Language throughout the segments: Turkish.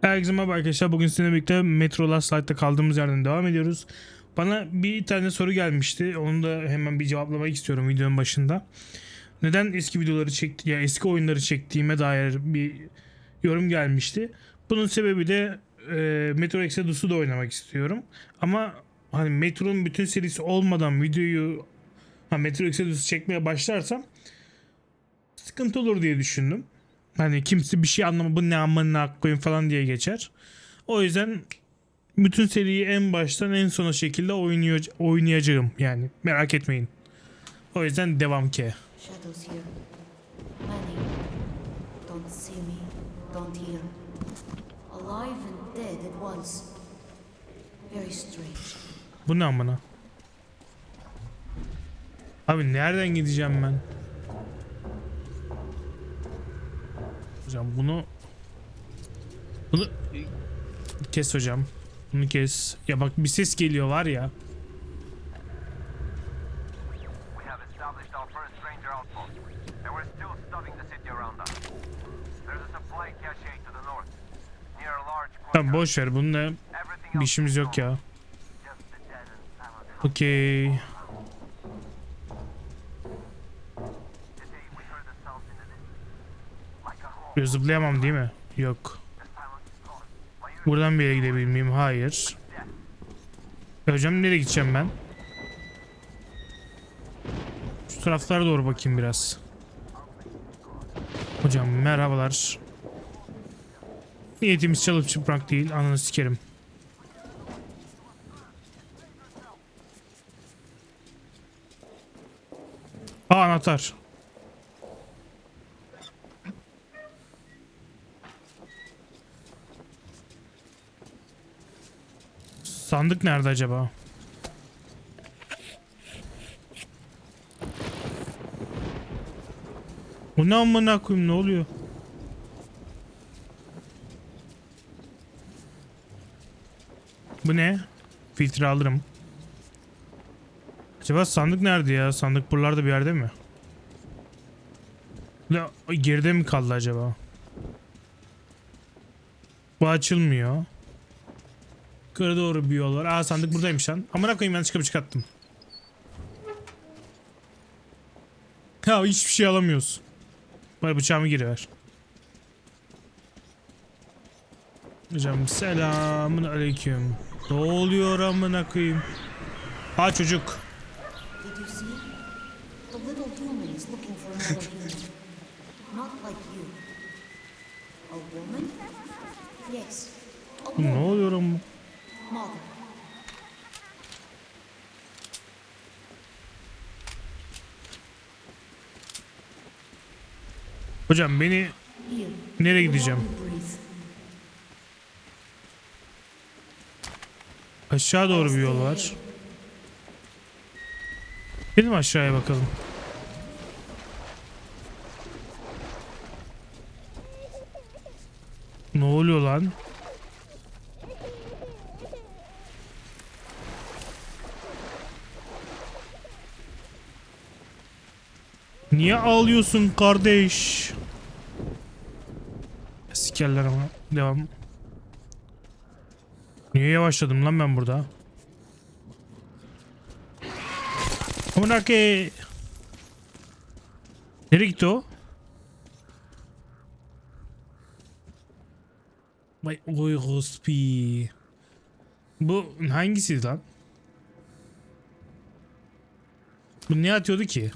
Herkese merhaba arkadaşlar. Bugün sizinle birlikte Metro Last Light'ta kaldığımız yerden devam ediyoruz. Bana bir tane soru gelmişti. Onu da hemen bir cevaplamak istiyorum videonun başında. Neden eski videoları çekti ya eski oyunları çektiğime dair bir yorum gelmişti. Bunun sebebi de e, Metro Exodus'u da oynamak istiyorum. Ama hani Metro'nun bütün serisi olmadan videoyu ha, Metro Exodus'u çekmeye başlarsam sıkıntı olur diye düşündüm. Hani kimse bir şey anlama bu ne amına koyayım falan diye geçer. O yüzden bütün seriyi en baştan en sona şekilde oynuyor, oynayacağım yani merak etmeyin. O yüzden devam ki. Bu ne amına? Abi nereden gideceğim ben? Hocam bunu bunu kes hocam. Bunu kes. Ya bak bir ses geliyor var ya. Tamam boş ver bununla bir işimiz yok ya. Okey. Today we heard the sounds in the distance, like a home. Böyle Zıplayamam değil mi? Yok. Buradan bir yere gidebilir miyim? Hayır. Hocam nereye gideceğim ben? Şu taraflara doğru bakayım biraz. Hocam merhabalar. Niyetimiz çalıp çıprak değil. Ananı sikerim. Aa anahtar. Sandık nerede acaba? Bu ne amına koyayım ne oluyor? Bu ne? Filtre alırım. Acaba sandık nerede ya? Sandık buralarda bir yerde mi? Ya, geride mi kaldı acaba? Bu açılmıyor. Yukarı doğru bir yol var. Aa sandık buradaymış lan. Amına koyayım yanlış kapı çıkarttım. Ya hiçbir şey alamıyoruz. Bari bıçağımı geri ver. Hocam selamun aleyküm. Ne oluyor amına koyayım? Ha çocuk. Ne oluyor ama? Mother. Hocam beni nereye gideceğim? Aşağı doğru bir yol var. Gidelim aşağıya bakalım. Ne oluyor lan? Niye ağlıyorsun kardeş? Sikerler ama. Devam. Niye yavaşladım lan ben burada? Amına ki. Nereye gitti o? Vay oy hospi. Bu hangisiydi lan? Bu ne atıyordu ki?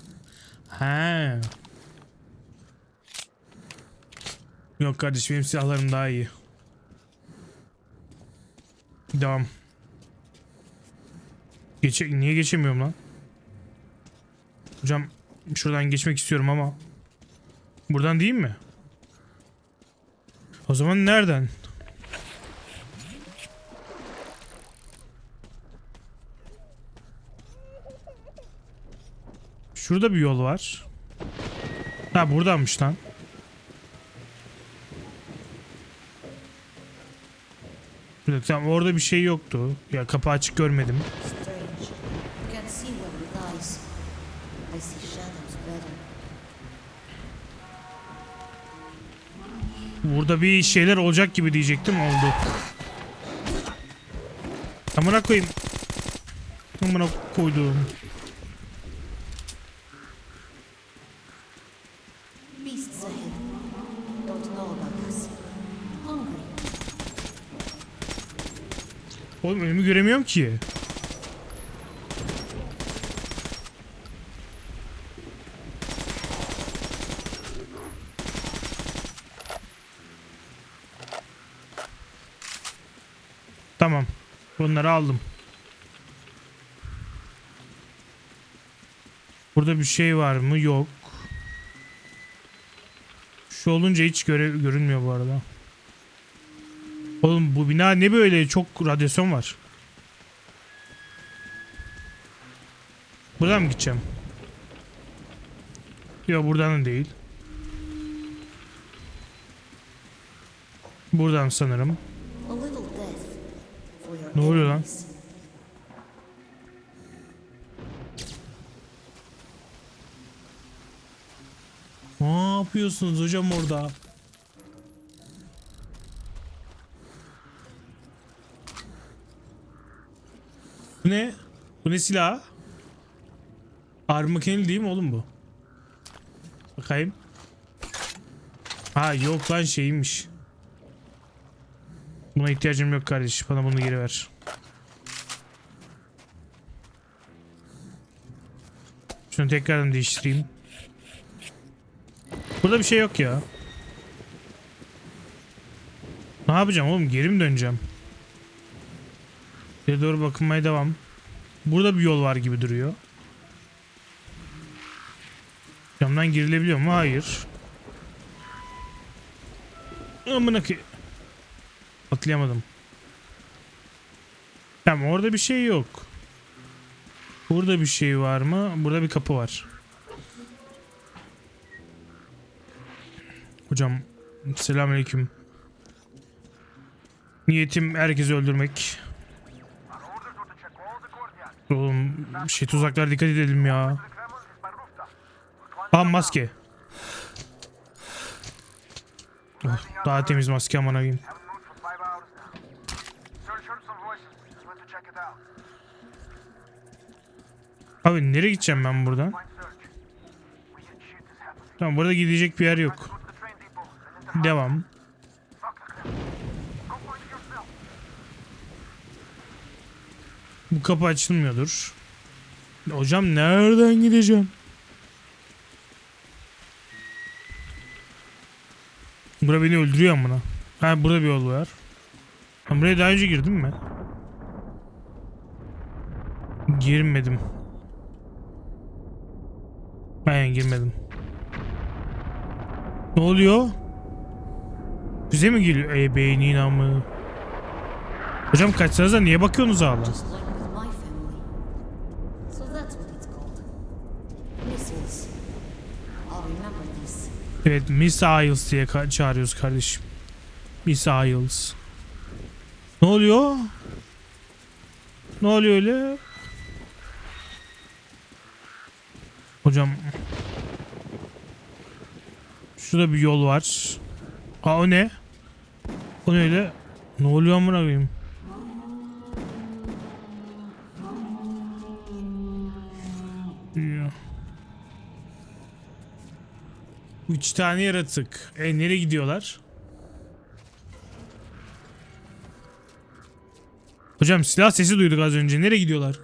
Ha. Yok kardeşim benim silahlarım daha iyi. Devam. Geçe niye geçemiyorum lan? Hocam şuradan geçmek istiyorum ama. Buradan değil mi? O zaman nereden? Şurada bir yol var. Ha buradanmış lan. Tamam orada bir şey yoktu. Ya kapı açık görmedim. Burada bir şeyler olacak gibi diyecektim oldu. Amına koyayım. Amına koydum. Beasts ahead. Don't know about this. Hungry. Oğlum önümü göremiyorum ki. Tamam. Bunları aldım. Burada bir şey var mı? Yok. Şu olunca hiç göre görünmüyor bu arada. Oğlum bu bina ne böyle? Çok radyasyon var. Buradan mı gideceğim? Yok buradan da değil. Buradan sanırım. Ne oluyor lan? Ne yapıyorsunuz hocam orada? Bu ne? Bu ne silah? Makineli değil mi oğlum bu? Bakayım. Ha yok lan şeymiş. Buna ihtiyacım yok kardeş. Bana bunu geri ver. Şunu tekrardan değiştireyim. Burada bir şey yok ya. Ne yapacağım oğlum? Geri mi döneceğim? Geri doğru bakınmaya devam. Burada bir yol var gibi duruyor. Camdan girilebiliyor mu? Hayır. Amına ki. Atlayamadım. Tamam orada bir şey yok. Burada bir şey var mı? Burada bir kapı var. Hocam selamünaleyküm. Niyetim herkesi öldürmek. Oğlum şey tuzaklar dikkat edelim ya. The Kremlin is by rooftop. Up maske. Oh, daha temiz maske aman out. Abi nereye gideceğim ben buradan? Tamam burada gidecek bir yer yok. Devam. Bu kapı açılmıyordur. Hocam nereden gideceğim? Bura beni öldürüyor amına. Ha burada bir yol var. Ben buraya daha önce girdim mi? Girmedim. Aynen girmedim. Ne oluyor? Bize mi geliyor? Ey beynin amı. Hocam kaçsanıza niye bakıyorsunuz hala? Just like with my family. So that's what it's called. Missiles. I'll remember this. Evet Missiles diye ka- çağırıyoruz kardeşim. Missiles. Ne oluyor? Ne oluyor öyle? Hocam. Şurada bir yol var. Aa o ne? O ne öyle? Ne oluyor amına koyayım? Üç tane yaratık. E nereye gidiyorlar? Hocam silah sesi duyduk az önce. Nereye gidiyorlar?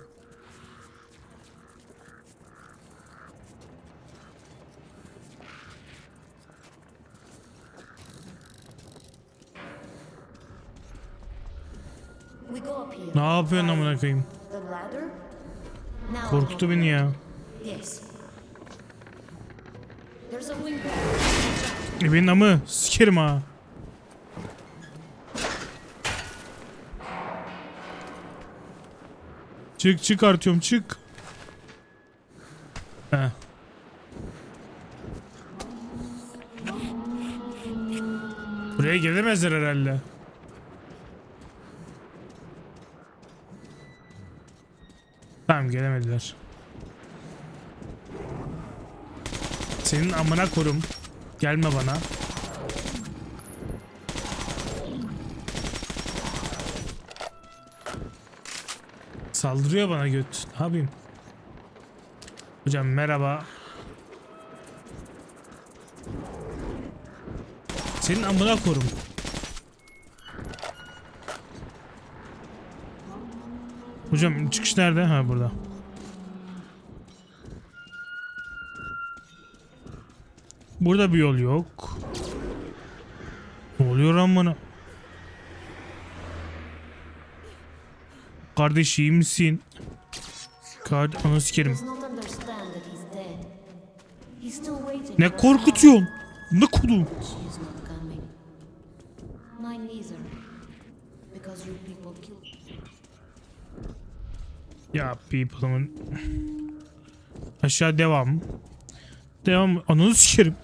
Ne yapıyorsun amına koyayım? Korkuttu beni ya. Benim amı sikerim ha. Çık çık artıyorum çık. Heh. Buraya gelemezler herhalde. Tamam gelemediler. Senin amına korum. Gelme bana. Saldırıyor bana göt. Ne yapayım? Hocam merhaba. Senin amına korum. Hocam çıkış nerede? Ha burada. Burada bir yol yok. Ne oluyor bana? Kardeş iyi misin? Kard anı sikerim. Ne korkutuyorsun? Ne killed. Ya people'ımın aşağı devam. Devam. Ananı sikerim.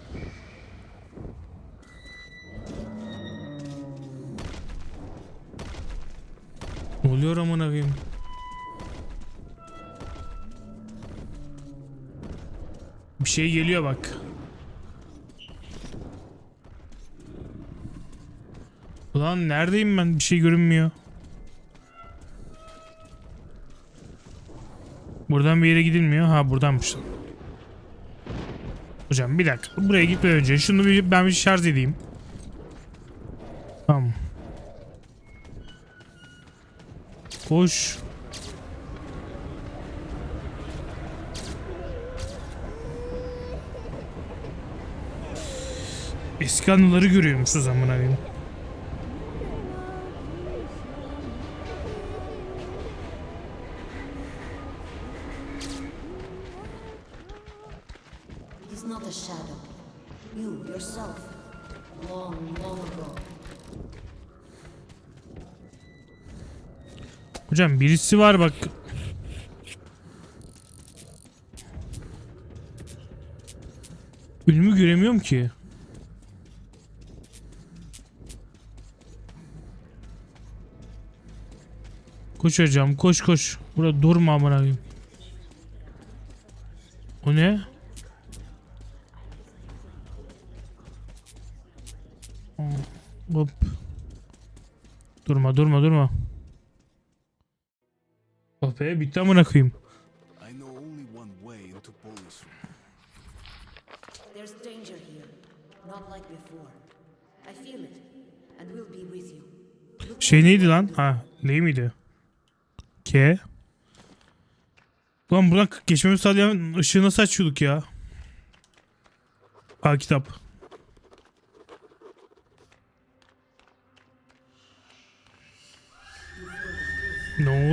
Ne oluyor amına koyayım? Bir şey geliyor bak. Ulan neredeyim ben? Bir şey görünmüyor. Buradan bir yere gidilmiyor. Ha buradanmış. Hocam bir dakika. Buraya gitmeden önce şunu bir, ben bir şarj edeyim. Tamam. Koş. Eski anıları görüyormuşuz amına koyayım. Hocam birisi var bak. Önümü göremiyorum ki. Koş hocam koş koş. Burada durma amına. O ne? Hop. Durma durma durma. Oh be bitti amına koyayım. I know only one way into Police Room. There's danger here. Not like before. I feel it. And we'll be with you. Look Şey neydi lan? Ha, L miydi? K. Ulan buradan geçmemi sağlayan ışığı nasıl açıyorduk ya? Ha kitap. Ne oluyor amına koyayım? understand me. Cehenneme geldik herhalde. Is this the center? All the roads lead to this place.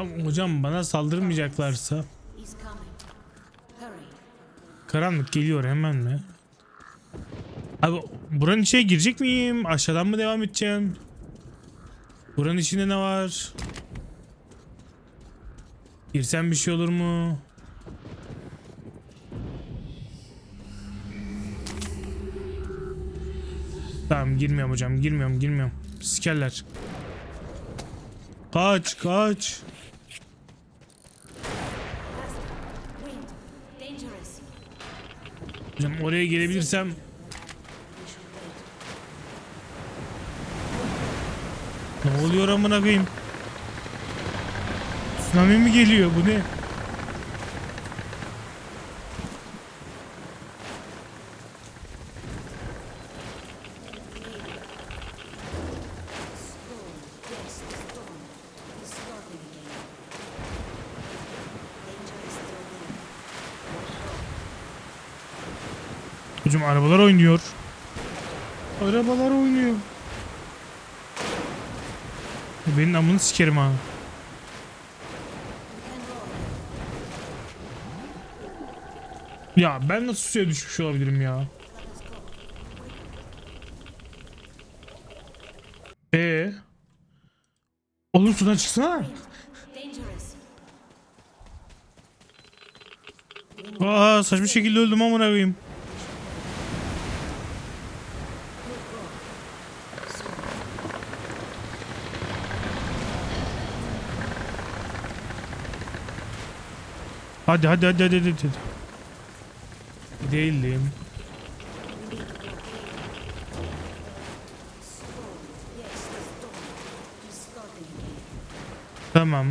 Tamam hocam bana saldırmayacaklarsa. Karanlık geliyor hemen mi? Abi buranın içine girecek miyim? Aşağıdan mı devam edeceğim? Buranın içinde ne var? Girsem bir şey olur mu? Tamam girmiyorum hocam girmiyorum girmiyorum. Sikerler. Kaç kaç. Hocam oraya gelebilirsem. Ne oluyor amına koyayım? Tsunami mi geliyor bu ne? Storm. Yes, the storm. It's starting again. Danger is still Hocam arabalar oynuyor. Arabalar oynuyor. Benim amını sikerim ha. Ya ben nasıl suya düşmüş olabilirim ya? Ee? Oğlum sudan çıksana. Aa saçma şekilde öldüm amına koyayım. Hadi hadi hadi hadi hadi. Değilim. Tamam.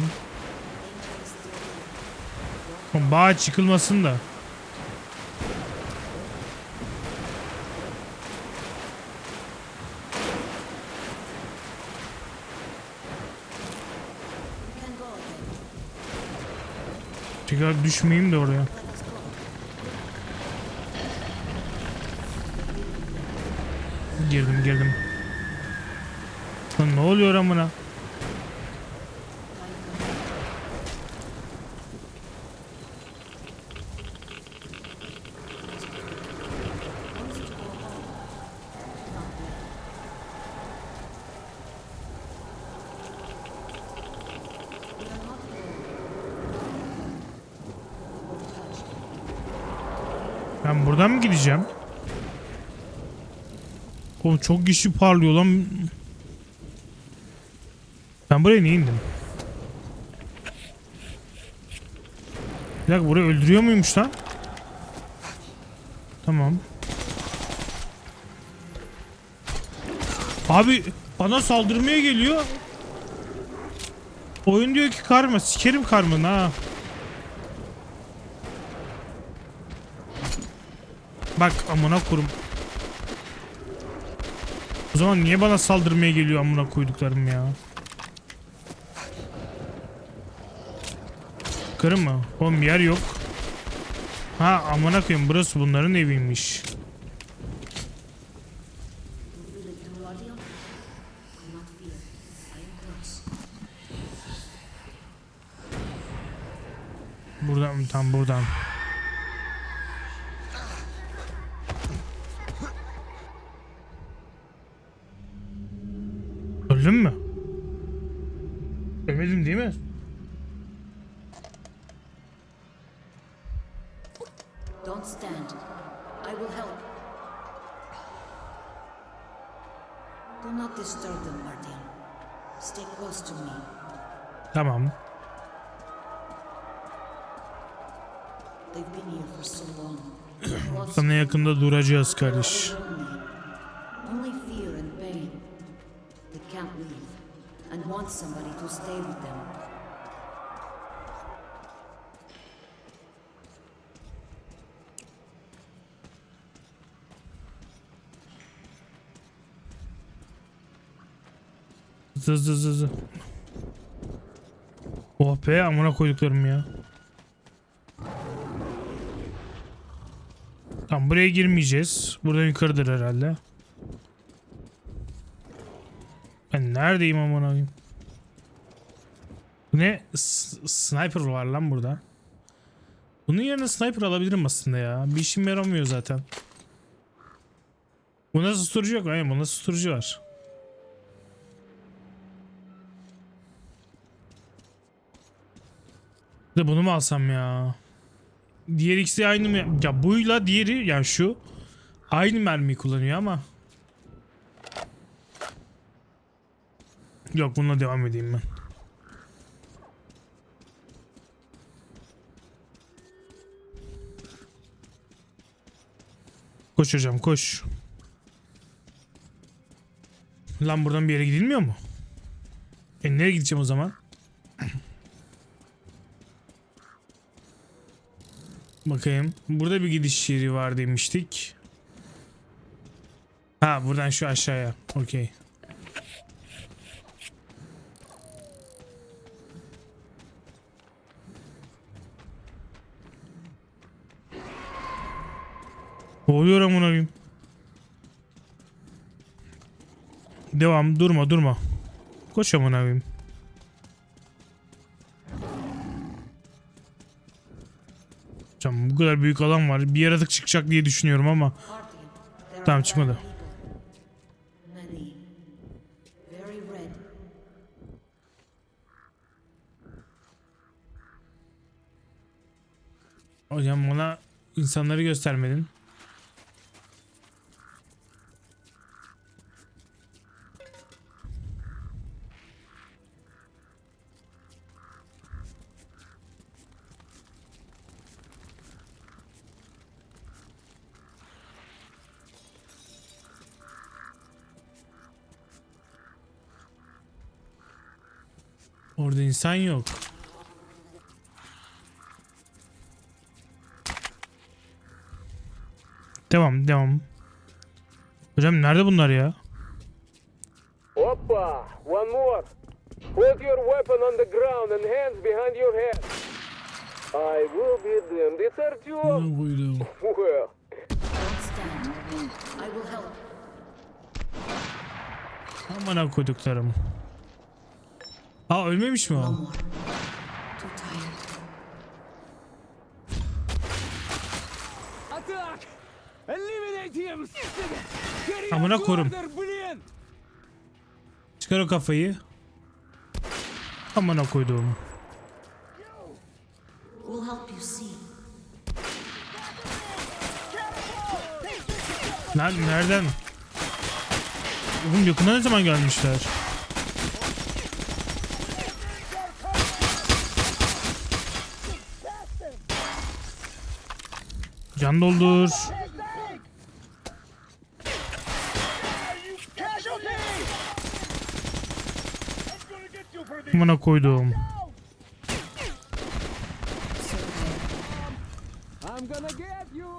Oğlum Bağ çıkılmasın da. We can go again. Tekrar düşmeyeyim de oraya. Girdim girdim. Lan ne oluyor amına? Ben gideceğim? Oğlum çok kişi parlıyor lan. Ben buraya niye indim? Bir dakika burayı öldürüyor muymuş lan? Tamam. Abi bana saldırmaya geliyor. Oyun diyor ki karma. Sikerim karmanı ha. Bak amına kurum. O zaman niye bana saldırmaya geliyor amına koyduklarım ya? Kırım mı? Oğlum yer yok. Ha amına koyayım burası bunların eviymiş. Buradan tam buradan. Öldün mü? Ölmedim değil mi? Don't stand. I will help. Do not disturb them, Martin. Stay close to me. Tamam. They've been here for so long. Sana yakında duracağız kardeş. lonely. Only fear and pain. They can't leave and want somebody to stay with them. Zı zı zı zı. Oh be amına koyduklarım ya. Tamam buraya girmeyeceğiz. Buradan yukarıdır herhalde. Ben neredeyim amına koyayım? Bu ne? S- sniper var lan burada. Bunun yerine sniper alabilirim aslında ya. Bir işim yaramıyor zaten. Bunda susturucu yok. Aynen bunda susturucu var. De bunu mu alsam ya? Diğer ikisi aynı mı? Ya buyla diğeri yani şu aynı mermiyi kullanıyor ama. Yok bununla devam edeyim ben. Koş hocam koş. Lan buradan bir yere gidilmiyor mu? E nereye gideceğim o zaman? Bakayım. Burada bir gidiş yeri var demiştik. Ha buradan şu aşağıya. Okey. Oluyor amına koyayım? Devam durma durma. Koş amına koyayım. Canım bu kadar büyük alan var. Bir yaratık çıkacak diye düşünüyorum ama. Tamam çıkmadı. Hocam bana insanları göstermedin. Orada insan yok. Devam, devam. Hocam nerede bunlar ya? Oppa! One more! Put your weapon on the ground and hands behind your head. I will be damned. It's Artyom! Ne koydum? Well, Don't stand. I will help. Amına koyduklarım. Aa ölmemiş mi o? Amına korum. Çıkar o kafayı. Amına koyduğum. Lan nereden? Oğlum yakında ne zaman gelmişler? Can doldur. Amına koydum. I'm gonna get you!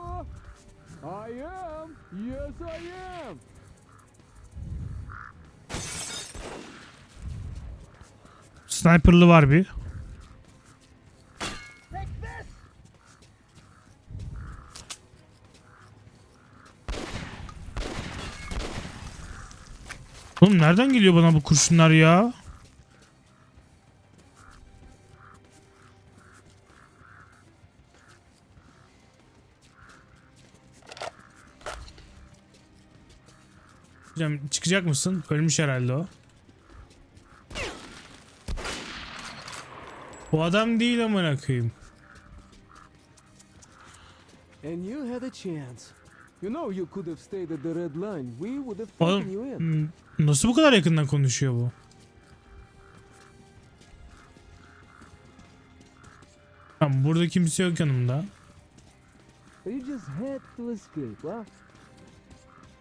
I am! Yes, I am! Sniper'lı var bir. Oğlum nereden geliyor bana bu kurşunlar ya? Hocam çıkacak mısın? Ölmüş herhalde o. O adam değil amına koyayım. And you had a chance. You know you could have stayed at the red line. We would have Oğlum taken you in. nasıl bu kadar yakından konuşuyor bu? Tamam burada kimse yok yanımda. You just had to escape, huh?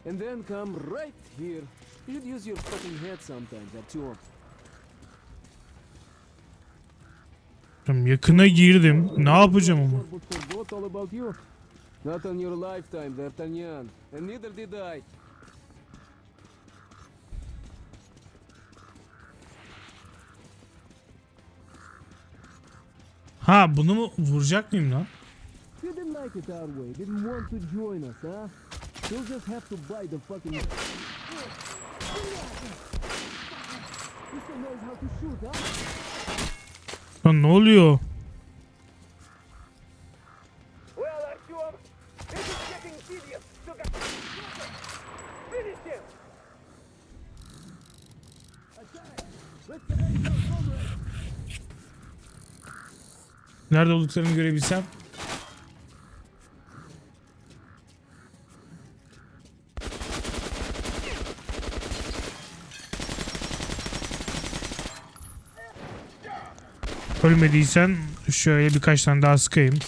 And then come right here. You should use your fucking head sometimes, Artyom. Tamam, yakına girdim. Ne yapacağım ama? Not on your lifetime, D'Artagnan. And neither did I. Ha bunu mu vuracak mıyım lan? You didn't like it our way, didn't want to join us, huh? You'll just have to buy the fucking... You still knows how to shoot, huh? Lan ne oluyor? Nerede olduklarını görebilsem. Ölmediysen şöyle birkaç tane daha sıkayım.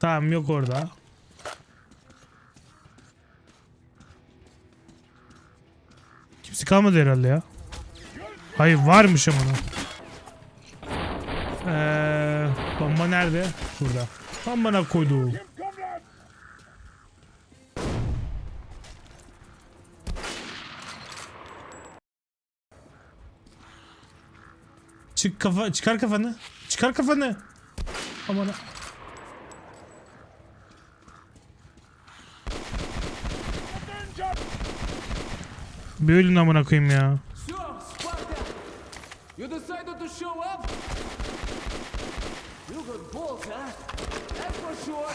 Tamam yok orada. Kimse kalmadı herhalde ya. Hayır varmış ama. nerede? Şurada. Tam bana koydu. Çık kafa, çıkar kafanı. Çıkar kafanı. Aman. Bir ölün amına koyayım ya. You decided to show up? You got balls, huh? That's for sure.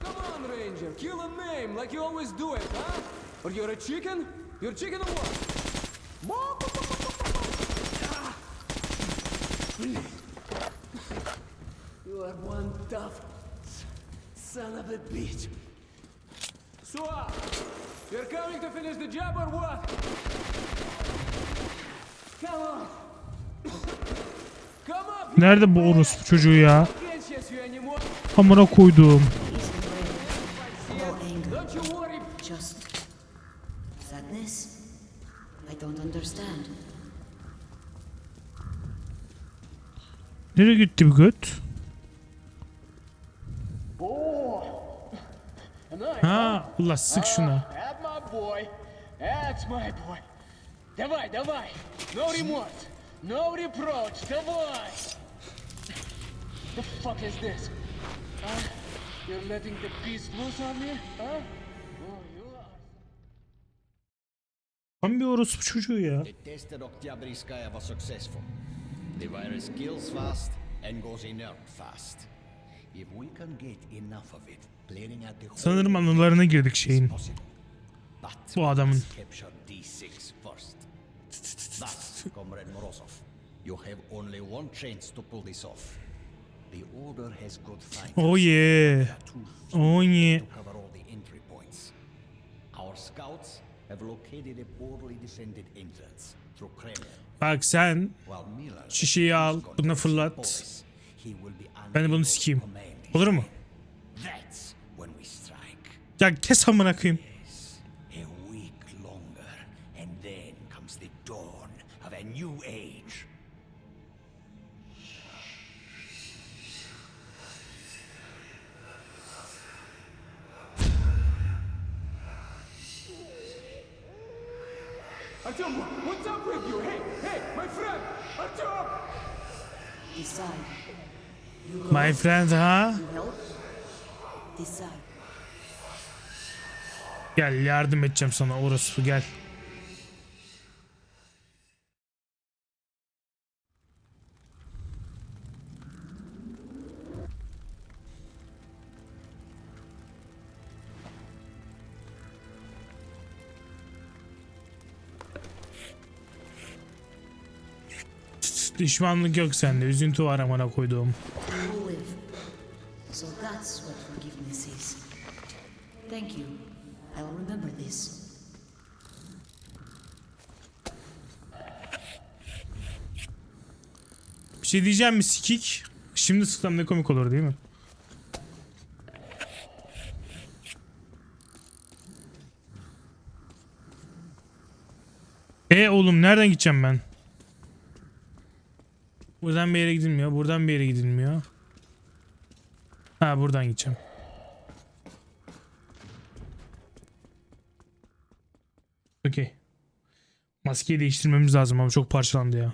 Come on, Ranger, kill a name like you always do it, huh? Or you're a chicken? You're chicken or what? You are one tough son of a bitch. So, you're coming to finish the job or what? Come on. Come up. Nerede bu orospu çocuğu ya? Can't chase you anymore. Amına koyduğum. Easy, Ray. No anger. Don't you worry. Just sadness? I don't understand. Nereye gitti bu göt? Ha, Allah sık şuna. That's my boy. That's my boy. Давай, давай. No remorse. No reproach. Давай. The fuck is this? Huh? You're letting the beast loose on me? Huh? Oh, you are. Tam bir orospu çocuğu ya. The test at Oktyabrskaya was successful. The virus kills fast and goes inert fast. If we can get enough of it, clearing out the whole Sanırım anılarına girdik şeyin. possible. But Bu adamın. must capture D6 first. Thus, Comrade Morozov, you have only one chance to pull this off. The Order has good fighters. Oh yeah. Oh yeah. to cover all the entry points. Our scouts have located a poorly defended entrance through Kremlin. Bak sen şişeyi al, buna fırlat. Ben de bunu sikeyim. Olur mu? Ya kes amına koyayım. My friend ha? Gel yardım edeceğim sana orospu gel. Düşmanlık yok sende. Üzüntü var amına koyduğum. You live. So that's what forgiveness is. Thank you. I'll remember this. Bir şey diyeceğim mi sikik? Şimdi sıksam ne komik olur değil mi? E oğlum nereden gideceğim ben? Buradan bir yere gidilmiyor. Buradan bir yere gidilmiyor. Ha buradan gideceğim. Okey. Maskeyi değiştirmemiz lazım ama çok parçalandı ya.